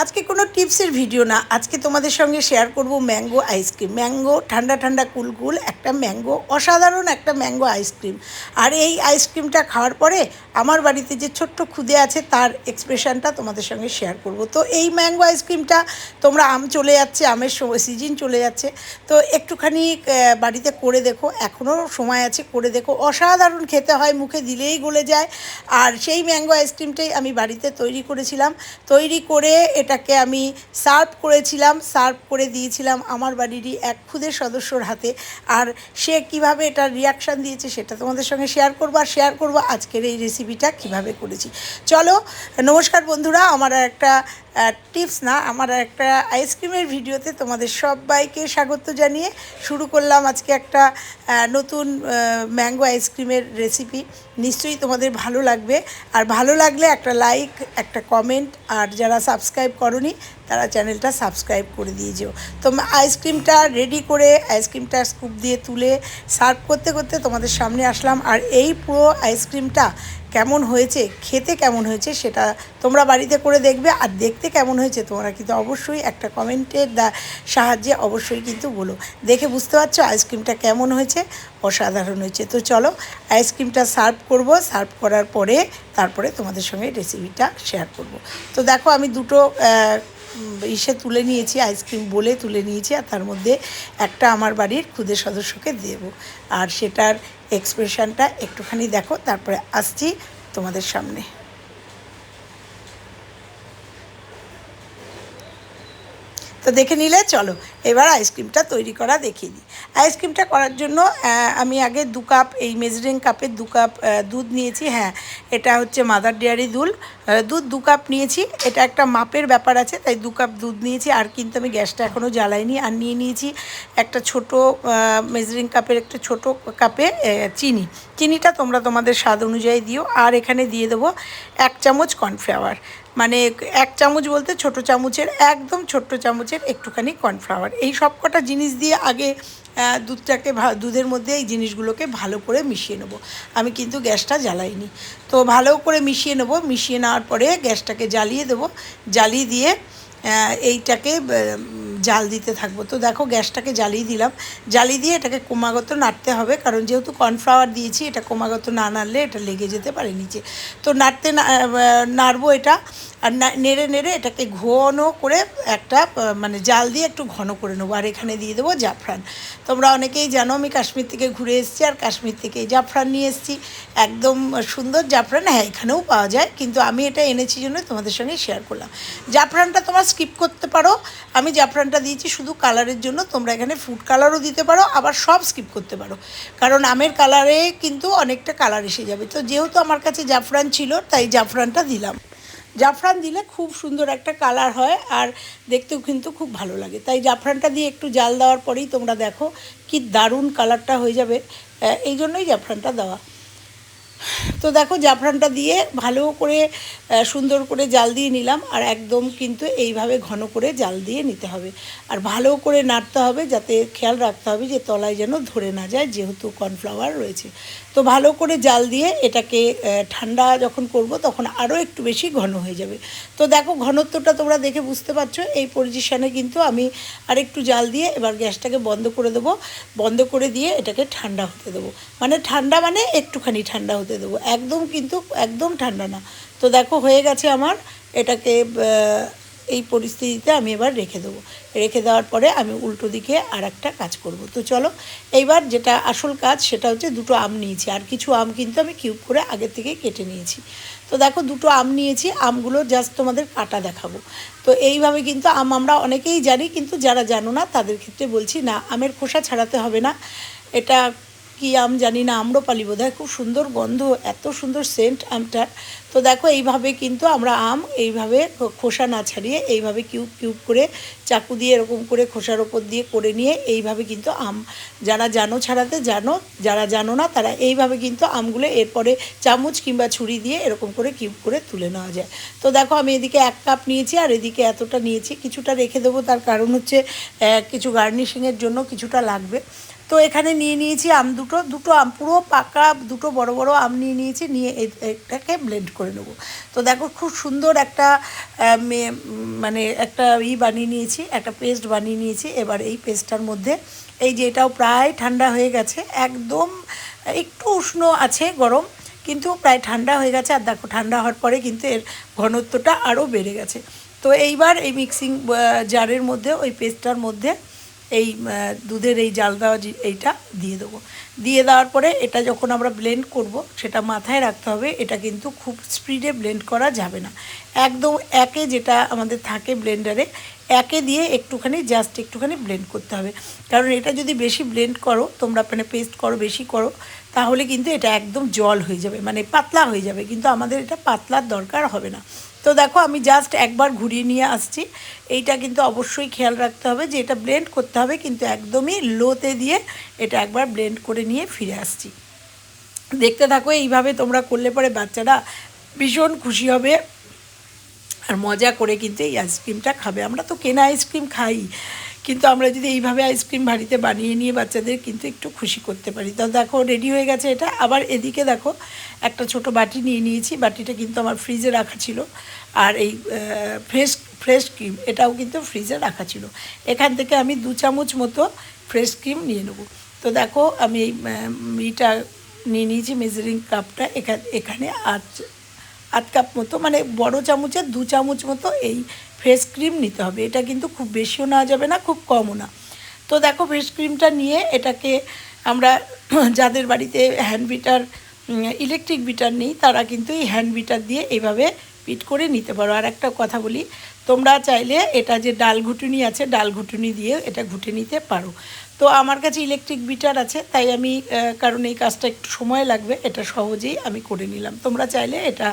আজকে কোনো টিপসের ভিডিও না। আজকে তোমাদের সঙ্গে শেয়ার করব ম্যাঙ্গো আইসক্রিম ম্যাঙ্গো, ঠান্ডা ঠান্ডা, কুলকুল, একটা ম্যাঙ্গো, অসাধারণ একটা ম্যাঙ্গো আইসক্রিম আর এই আইসক্রিমটা খাওয়ার পরে আমার বাড়িতে যে ছোট্ট খুদে আছে, তার এক্সপ্রেশনটা তোমাদের সঙ্গে শেয়ার করব। তো এই ম্যাঙ্গো আইসক্রিমটা তোমরা আম চলে যাচ্ছে, আমের সিজন চলে যাচ্ছে। তো একটুখানি বাড়িতে করে দেখো। এখনও সময় আছে, করে দেখো। অসাধারণ খেতে হয়, মুখে দিলেই গলে যায়। আর সেই ম্যাঙ্গো আইসক্রিমটাই আমি বাড়িতে তৈরি করেছিলাম। তৈরি করে এটাকে আমি সার্ভ করেছিলাম, সার্ভ করে দিয়েছিলাম আমার বাড়িরই এক খুদের সদস্যর হাতে। আর সে কীভাবে এটার রিয়াকশান দিয়েছে সেটা তোমাদের সঙ্গে শেয়ার করব আর শেয়ার করব আজকের এই রেসিপিটা কীভাবে করেছি। চলো, নমস্কার বন্ধুরা, আমার একটা টিপস না, আমার একটা আইসক্রিমের ভিডিওতে তোমাদের সবাইকে স্বাগত জানিয়ে শুরু করলাম আজকে একটা নতুন ম্যাঙ্গো আইসক্রিমের রেসিপি নিশ্চয়ই তোমাদের ভালো লাগবে। আর ভালো লাগলে একটা লাইক একটা কমেন্ট আর যারা সাবস্ক্রাইব করনি, তারা চ্যানেলটা সাবস্ক্রাইব করে দিয়ে যেও। তো আইসক্রিমটা রেডি করে আইসক্রিমটা স্কুপ দিয়ে তুলে সার্ভ করতে করতে তোমাদের সামনে আসলাম। আর এই পুরো আইসক্রিমটা কেমন হয়েছে, খেতে কেমন হয়েছে সেটা তোমরা বাড়িতে করে দেখবে আর দেখতে কেমন হয়েছে তোমরা কিন্তু অবশ্যই একটা কমেন্টের দা- সাহায্যে অবশ্যই কিন্তু বলো। দেখে বুঝতে পারছ আইসক্রিমটা কেমন হয়েছে? অসাধারণ হয়েছে। তো চলো আইসক্রিমটা সার্ভ করব। সার্ভ করার পরে তারপরে তোমাদের সঙ্গে রেসিপিটা শেয়ার করব। তো দেখো আমি দুটো ইসে তুলে নিয়েছি আইসক্রিম বলে তুলে নিয়েছি আর তার মধ্যে একটা আমার বাড়ির খুদে সদস্যকে দেব। আর সেটার এক্সপ্রেশনটা একটুখানি দেখো, তারপরে আসছি তোমাদের সামনে। তো দেখে নিলে, চলো, এবার আইসক্রিমটা তৈরি করা দেখিয়ে দিই। আইসক্রিমটা করার জন্য আমি আগে দু কাপ এই মেজারিং কাপের দু কাপ দুধ নিয়েছি হ্যাঁ এটা হচ্ছে মাদার ডেয়ারি দুধ দুধ দু কাপ নিয়েছি, এটা একটা মাপের ব্যাপার আছে, তাই দু কাপ দুধ নিয়েছি, আর কিন্তু আমি গ্যাসটা এখনও জ্বালাইনি, আর নিয়ে নিয়েছি একটা ছোট মেজারিং কাপের একটা ছোট কাপে চিনি। চিনিটা তোমরা তোমাদের স্বাদ অনুযায়ী দিও, আর এখানে দিয়ে দেবো এক চামচ কর্নফ্লাওয়ার মানে এক চামচ বলতে ছোট চামচের, একদম ছোট্ট চামচের একটুখানি কর্নফ্লাওয়ার। এই সব কটা জিনিস দিয়ে আগে দুধটাকে দুধের মধ্যে এই জিনিসগুলোকে ভালো করে মিশিয়ে নেব। আমি কিন্তু গ্যাসটা জ্বালাইনি। তো ভালো করে মিশিয়ে নেব। মিশিয়ে নেওয়ার পরে গ্যাসটাকে জ্বালিয়ে দেবো। জ্বালিয়ে দিয়ে এইটাকে জাল দিতে থাকব। তো দেখো গ্যাসটাকে জ্বালিয়ে দিলাম। জ্বালিয়ে দিয়ে এটাকে ক্রমাগত নাড়তে হবে, কারণ যেহেতু কর্নফ্লাওয়ার দিয়েছি, এটা ক্রমাগত না নাড়লে এটা লেগে যেতে পারে নিচে। তো নাড়তে নাড়বো এটা, আর নেড়ে নেড়ে এটাকে ঘন করে একটা মানে জাল দিয়ে একটু ঘন করে নেব। আর এখানে দিয়ে দেবো জাফরান। তোমরা অনেকেই জানো আমি কাশ্মীর থেকে ঘুরে এসেছি, আর কাশ্মীর থেকে জাফরান নিয়ে এসেছি। একদম সুন্দর জাফরান হ্যাঁ এখানেও পাওয়া যায়, কিন্তু আমি এটা এনেছি জন্য তোমাদের সঙ্গে শেয়ার করলাম। জাফরানটা তোমরা স্কিপ করতে পারো। আমি জাফরানটা দিয়েছি শুধু কালারের জন্য, তোমরা এখানে ফুড কালারও দিতে পারো, আবার সব স্কিপ করতে পারো। কারণ আমের কালারে কিন্তু অনেকটা কালার এসে যাবে। তো যেহেতু আমার কাছে জাফরান ছিল, তাই জাফরানটা দিলাম। জাফরান দিলে খুব সুন্দর একটা কালার হয়, আর দেখতেও কিন্তু খুব ভালো লাগে। তাই জাফরানটা দিয়ে একটু জাল দেওয়ার পরেই তোমরা দেখো কি দারুণ কালারটা হয়ে যাবে। এই জন্যই জাফরানটা দেওয়া। তো দেখো জাফরানটা দিয়ে ভালো করে সুন্দর করে জাল দিয়ে নিলাম আর একদম কিন্তু এইভাবে ঘন করে জাল দিয়ে নিতে হবে। আর ভালো করে নাড়তে হবে যাতে খেয়াল রাখতে হবে যে তলায় যেন ধরে না যায় যেহেতু কর্নফ্লাওয়ার রয়েছে। তো ভালো করে জাল দিয়ে এটাকে ঠান্ডা যখন করব তখন আরও একটু বেশি ঘন হয়ে যাবে। তো দেখো ঘনত্বটা তোমরা দেখে বুঝতে পারছ, এই পজিশানে কিন্তু আমি আর একটু জাল দিয়ে এবার গ্যাসটাকে বন্ধ করে দেবো। বন্ধ করে দিয়ে এটাকে ঠান্ডা হতে দেবো। মানে ঠান্ডা মানে একটুখানি ঠান্ডা হতে দেবো। একদম কিন্তু একদম ঠান্ডা না। তো দেখো, হয়ে গেছে আমার, এটাকে এই পরিস্থিতিতে আমি এবার রেখে দেবো। রেখে দেওয়ার পরে আমি উল্টো দিকে আর একটা কাজ করব। তো চলো, এইবার যেটা আসল কাজ, সেটা হচ্ছে দুটো আম নিয়েছি। আর কিছু আম কিন্তু আমি কিউব করে আগে থেকে কেটে নিয়েছি। তো দেখো, দুটো আম নিয়েছি। আমগুলো জাস্ট তোমাদের কাটা দেখাবো। তো এইভাবে কিন্তু আম আমরা অনেকেই জানি, কিন্তু যারা জানো না, তাদের ক্ষেত্রে বলছি, না, আমের খোসা ছাড়াতে হবে না। এটা কি আম জানি না আম্রপালি বোধ হয় খুব সুন্দর গন্ধ এত সুন্দর সেন্ট আমটার তো দেখো, এইভাবে কিন্তু আমরা আম এইভাবে খোসা না ছাড়িয়ে এইভাবে কিউব কিউব করে চাকু দিয়ে এরকম করে খোসার ওপর দিয়ে করে নিয়ে এইভাবে কিন্তু আম, যারা জানো ছাড়াতে জানো, যারা জানো না তারা এইভাবে কিন্তু আমগুলো এরপরে চামচ কিংবা ছুরি দিয়ে এরকম করে কিউব করে তুলে নেওয়া যায়। তো দেখো, আমি এদিকে এক কাপ নিয়েছি আর এদিকে এতটা নিয়েছি, কিছুটা রেখে দেবো। তার কারণ হচ্ছে কিছু গার্নিশিংয়ের জন্য কিছুটা লাগবে। তো এখানে নিয়ে নিয়েছি আম দুটো দুটো আম পুরো পাকা, দুটো বড় বড় আম নিয়ে নিয়েছি, নিয়ে এটাকে ব্লেন্ড নেব। তো দেখো খুব সুন্দর একটা মানে একটা ই বানিয়ে নিয়েছি, একটা পেস্ট বানিয়ে নিয়েছি। এবার এই পেস্টটার মধ্যে এই যে এটাও প্রায় ঠান্ডা হয়ে গেছে, একদম একটু উষ্ণ আছে গরম, কিন্তু প্রায় ঠান্ডা হয়ে গেছে। আর দেখো ঠান্ডা হওয়ার পরে কিন্তু এর ঘনত্বটা আরও বেড়ে গেছে। তো এইবার এই মিক্সিং জারের মধ্যে, ওই পেস্টটার মধ্যে এই দুধের এই জাল দেওয়া এইটা দিয়ে দেবো। দিয়ে দেওয়ার পরে এটা যখন আমরা ব্লেন্ড করব, সেটা মাথায় রাখতে হবে, এটা কিন্তু খুব স্পিডে ব্লেন্ড করা যাবে না। একদম একে যেটা আমাদের থাকে ব্লেন্ডারে একে দিয়ে একটুখানি জাস্ট একটুখানি ব্লেন্ড করতে হবে। কারণ এটা যদি বেশি ব্লেন্ড করো, তোমরা মানে পেস্ট করো, বেশি করো, তাহলে কিন্তু এটা একদম জল হয়ে যাবে মানে পাতলা হয়ে যাবে। কিন্তু আমাদের এটা পাতলার দরকার হবে না। তো দেখো, আমি জাস্ট একবার ঘুরিয়ে নিয়ে আসছি। এইটা কিন্তু অবশ্যই খেয়াল রাখতে হবে যে এটা ব্লেন্ড করতে হবে, কিন্তু একদমই লোতে দিয়ে এটা একবার ব্লেন্ড করে নিয়ে ফিরে আসছি। দেখতে থাকো, এইভাবে তোমরা করলে পরে বাচ্চারা ভীষণ খুশি হবে আর মজা করে কিন্তু এই আইসক্রিমটা খাবে। আমরা তো কেনা আইসক্রিম খাই। কিন্তু আমরা যদি এইভাবে আইসক্রিম বাড়িতে বানিয়ে নিয়ে বাচ্চাদের কিন্তু একটু খুশি করতে পারি। তো দেখো রেডি হয়ে গেছে এটা। আবার এদিকে দেখো, একটা ছোট বাটি নিয়ে নিয়েছি। বাটিটা কিন্তু আমার ফ্রিজে রাখা ছিল। আর এই ফ্রেশ ফ্রেশ ক্রিম এটাও কিন্তু ফ্রিজে রাখা ছিল। এখান থেকে আমি দু চামচ মতো ফ্রেশ ক্রিম নিয়ে নেব। তো দেখো, আমি এই ইটা নিয়ে নিয়েছি মেজারিং কাপটা এখানে এখানে আট আধ কাপ মতো মানে বড় চামচের দু চামচ মতো এই ফেস ক্রিম নিতে হবে। এটা কিন্তু খুব বেশিও নেওয়া যাবে না, খুব কমও না। তো দেখো ফেস ক্রিমটা নিয়ে এটাকে আমরা যাদের বাড়িতে হ্যান্ড বিটার ইলেকট্রিক বিটার নেই, তারা কিন্তু এই হ্যান্ড বিটার দিয়ে এইভাবে পিট করে নিতে পারো। আর একটা কথা বলি, তোমরা চাইলে এটা যে ডাল ঘুটুনি আছে, ডাল ঘুটুনি দিয়ে এটা ঘুটে নিতে পারো। তো আমার কাছে ইলেকট্রিক বিটার আছে, তাই আমি কারণ এই কাজটা একটু সময় লাগবে, এটা সহজেই আমি করে নিলাম। তোমরা চাইলে এটা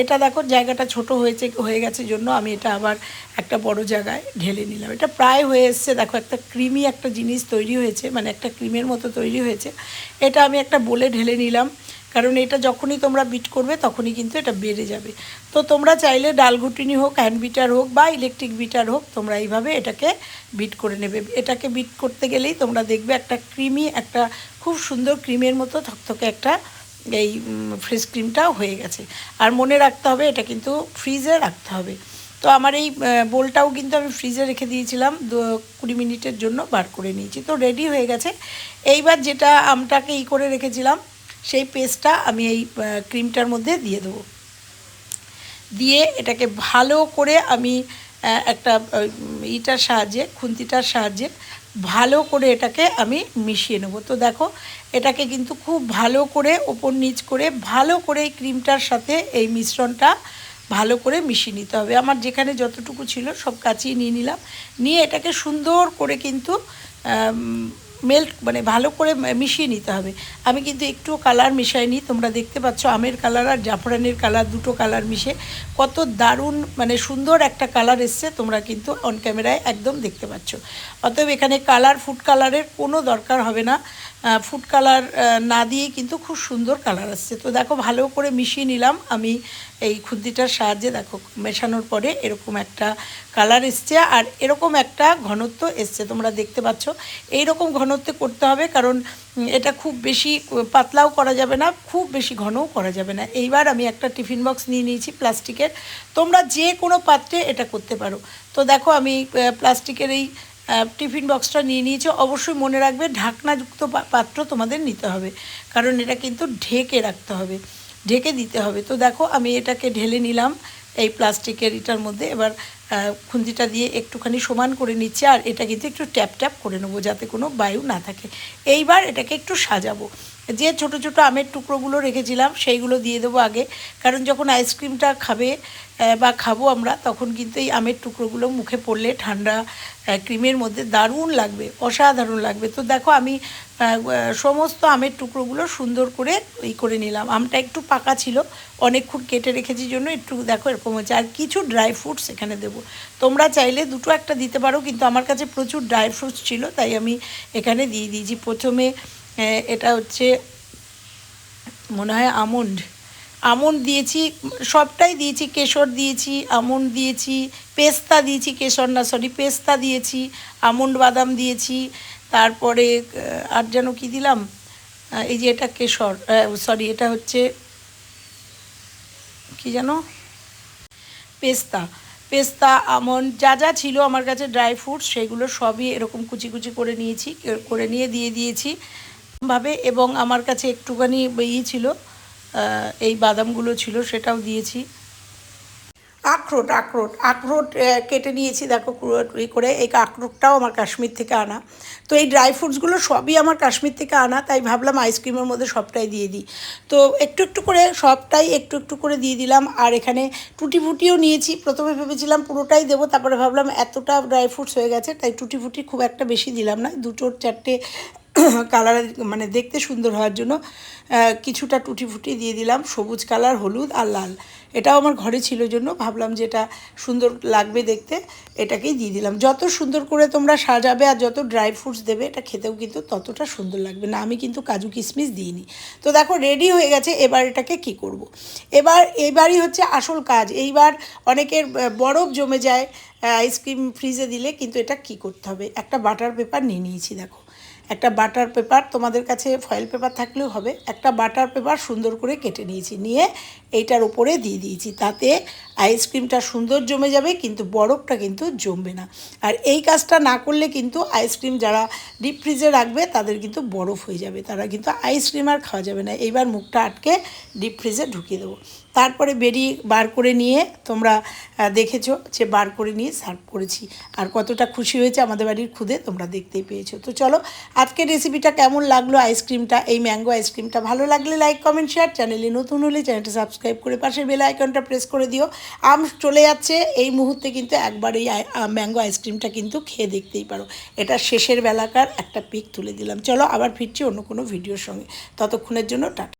এটা দেখো, জায়গাটা ছোট হয়েছে, হয়ে গেছে জন্য আমি এটা আবার একটা বড় জায়গায় ঢেলে নিলাম। এটা প্রায় হয়ে এসছে, দেখো একটা ক্রিমি একটা জিনিস তৈরি হয়েছে মানে একটা ক্রিমের মতো তৈরি হয়েছে। এটা আমি একটা বলে ঢেলে নিলাম, কারণ এটা যখনই তোমরা বিট করবে তখনই কিন্তু এটা বেড়ে যাবে। তো তোমরা চাইলে ডাল ঘুটিনি হোক হ্যান্ড বিটার হোক বা ইলেকট্রিক বিটার হোক, তোমরা এইভাবে এটাকে বিট করে নেবে। এটাকে বিট করতে গেলেই তোমরা দেখবে একটা ক্রিমি, একটা খুব সুন্দর ক্রিমের মতো থকথকে একটা এই ফ্রেশ ক্রিমটাও হয়ে গেছে। আর মনে রাখতে হবে, এটা কিন্তু ফ্রিজে রাখতে হবে। তো আমার এই বোলটাও কিন্তু আমি ফ্রিজে রেখে দিয়েছিলাম কুড়ি মিনিটের জন্য বার করে নিয়েছি। তো রেডি হয়ে গেছে। এইবার যেটা আমটাকে ই করে রেখেছিলাম, সেই পেস্টটা আমি এই ক্রিমটার মধ্যে দিয়ে দেবো। দিয়ে এটাকে ভালো করে আমি একটা ইটার সাহায্যে, খুন্তিটার সাহায্যে ভালো করে এটাকে আমি মিশিয়ে নেব। তো দেখো, এটাকে কিন্তু খুব ভালো করে ওপর নিচ করে ভালো করে এই ক্রিমটার সাথে এই মিশ্রণটা ভালো করে মিশিয়ে নিতে হবে। আমার যেখানে যতটুকু ছিল সব কাচিয়ে নিয়ে নিলাম। নিয়ে এটাকে সুন্দর করে কিন্তু মেল্ট মানে ভালো করে মিশিয়ে নিতে হবে। আমি কিন্তু একটু কালার মিশাইনি, তোমরা দেখতে পাচ্ছ আমের কালার আর জাফরানের কালার দুটো কালার মিশে কত দারুণ মানে সুন্দর একটা কালার এসছে, তোমরা কিন্তু অন ক্যামেরায় একদম দেখতে পাচ্ছ। অতএব এখানে কালার ফুড কালারের কোনো দরকার হবে না। ফুড কালার না দিয়ে কিন্তু খুব সুন্দর কালার আসছে। তো দেখো, ভালো করে মিশিয়ে নিলাম। আমি এই খুন্তিটার সাহায্যে দেখো, মেশানোর পরে এরকম একটা কালার এসছে আর এরকম একটা ঘনত্ব এসছে। তোমরা দেখতে পাচ্ছ এই রকম ঘনত্বে করতে হবে কারণ এটা খুব বেশি পাতলাও করা যাবে না, খুব বেশি ঘনও করা যাবে না। এইবার আমি একটা টিফিন বক্স নিয়ে নিয়েছি প্লাস্টিকের তোমরা যে কোনো পাত্রে এটা করতে পারো। তো দেখো, আমি প্লাস্টিকের এই টিফিন বক্সটা নিয়ে নিয়েছে। অবশ্যই মনে রাখবে, ঢাকনাযুক্ত পাত্র তোমাদের নিতে হবে, কারণ এটা কিন্তু ঢেকে রাখতে হবে, ঢেকে দিতে হবে। তো দেখো, আমি এটাকে ঢেলে নিলাম এই প্লাস্টিকের এটার মধ্যে। এবার খুন্দিটা দিয়ে একটুখানি সমান করে নিচ্ছে, আর এটা কিন্তু একটু ট্যাপ ট্যাপ করে নেব, যাতে কোনো বায়ু না থাকে। এইবার এটাকে একটু সাজাবো। যে ছোট ছোট আমের টুকরোগুলো রেখেছিলাম, সেইগুলো দিয়ে দেবো আগে। কারণ যখন আইসক্রিমটা খাবে বা খাব আমরা, তখন কিন্তু এই আমের টুকরোগুলো মুখে পড়লে ঠান্ডা ক্রিমের মধ্যে দারুণ লাগবে, অসাধারণ লাগবে। তো দেখো আমি সমস্ত আমের টুকরোগুলো সুন্দর করে ই করে নিলাম। আমটা একটু পাকা ছিল, অনেকক্ষণ কেটে রেখেছি জন্য একটু দেখো এরকম হচ্ছে। আর কিছু ড্রাই ফ্রুটস এখানে দেবো। তোমরা চাইলে দুটো একটা দিতে পারো, কিন্তু আমার কাছে প্রচুর ড্রাই ফ্রুটস ছিল, তাই আমি এখানে দিয়ে দিয়েছি। প্রথমে এটা হচ্ছে মনে হয় আমন্ড। আমন্ড দিয়েছি, সবটাই দিয়েছি, কেশর দিয়েছি, আমন্ড দিয়েছি, পেস্তা দিয়েছি, কেশর না সরি পেস্তা দিয়েছি, আমন্ড বাদাম দিয়েছি, তারপরে আর যেন কি দিলাম? এই যে এটা কেশর সরি এটা হচ্ছে কি যেন? পেস্তা। পেস্তা, আমন্ড, যা যা ছিল আমার কাছে ড্রাই ফ্রুটস, সেগুলো সবই এরকম কুচি কুচি করে নিয়েছি, করে নিয়ে দিয়ে দিয়েছি। ভাবে এবং আমার কাছে একটুখানি ইয়ে ছিল এই বাদামগুলো ছিল, সেটাও দিয়েছি। আখরোট আখরোট আখরোট কেটে নিয়েছি, দেখো ই করে। এই আখরোটটাও আমার কাশ্মীর থেকে আনা। তো এই ড্রাই ফ্রুটসগুলো সবই আমার কাশ্মীর থেকে আনা, তাই ভাবলাম আইসক্রিমের মধ্যে সবটাই দিয়ে দিই। তো একটু একটু করে সবটাই একটু একটু করে দিয়ে দিলাম। আর এখানে টুটি ফুটিও নিয়েছি। প্রথমে ভেবেছিলাম পুরোটাই দেবো, তারপরে ভাবলাম এতটা ড্রাই ফ্রুটস হয়ে গেছে, তাই টুটি ফুটি খুব একটা বেশি দিলাম না। দুটো, চারটে কালার মানে দেখতে সুন্দর হওয়ার জন্য কিছুটা টুটি ফুটি দিয়ে দিলাম, সবুজ কালার, হলুদ আর লাল। এটাও আমার ঘরে ছিল জন্য, ভাবলাম যে এটা সুন্দর লাগবে দেখতে, এটাকেই দিয়ে দিলাম। যত সুন্দর করে তোমরা সাজাবে আর যত ড্রাই ফ্রুটস দেবে, এটা খেতেও কিন্তু ততটা সুন্দর লাগবে না। আমি কিন্তু কাজু কিশমিশ দিইনি। তো দেখো রেডি হয়ে গেছে, এবার এটাকে কি করব। এবার, এবারই হচ্ছে আসল কাজ। এইবার অনেকের বরফ জমে যায় আইসক্রিম ফ্রিজে দিলে কিন্তু এটা কি করতে হবে? একটা বাটার পেপার নিয়ে নিয়েছি, দেখো। একটা বাটার পেপার তোমাদের কাছে ফয়েল পেপার থাকলেও হবে। একটা বাটার পেপার সুন্দর করে কেটে নিয়েছি। নিয়ে এইটার উপরে দিয়ে দিয়েছি। তাতে আইসক্রিমটা সুন্দর জমে যাবে, কিন্তু বরফটা কিন্তু জমবে না। আর এই কাজটা না করলে কিন্তু আইসক্রিম যারা ডিপ ফ্রিজে রাখবে, তাদের কিন্তু বরফ হয়ে যাবে। তারা কিন্তু আইসক্রিম আর খাওয়া যাবে না। এইবার মুখটা আটকে ডিপ ফ্রিজে ঢুকিয়ে দেবো। তারপরে বেরিয়ে বার করে নিয়ে তোমরা দেখেছ যে বার করে নিয়ে সার্ভ করেছি। আর কতটা খুশি হয়েছে আমাদের বাড়ির খুদে তোমরা দেখতেই পেয়েছ। তো চলো, আজকের রেসিপিটা কেমন লাগল? আইসক্রিমটা এই ম্যাঙ্গো আইসক্রিমটা ভালো লাগলে লাইক কমেন্ট শেয়ার চ্যানেলে নতুন হলে চ্যানেলটা সাবস্ক্রাইব করে পাশের বেল আইকনটা প্রেস করে দিও। আম চলে যাচ্ছে, এই মুহূর্তে কিন্তু একবার এই ম্যাঙ্গো আইসক্রিমটা কিন্তু খেয়ে দেখতেই পারো। এটা শেষের বেলাকার একটা পিক তুলে দিলাম। চলো, আবার ফিরছি অন্য কোনো ভিডিওর সঙ্গে। ততক্ষণের জন্য টাটা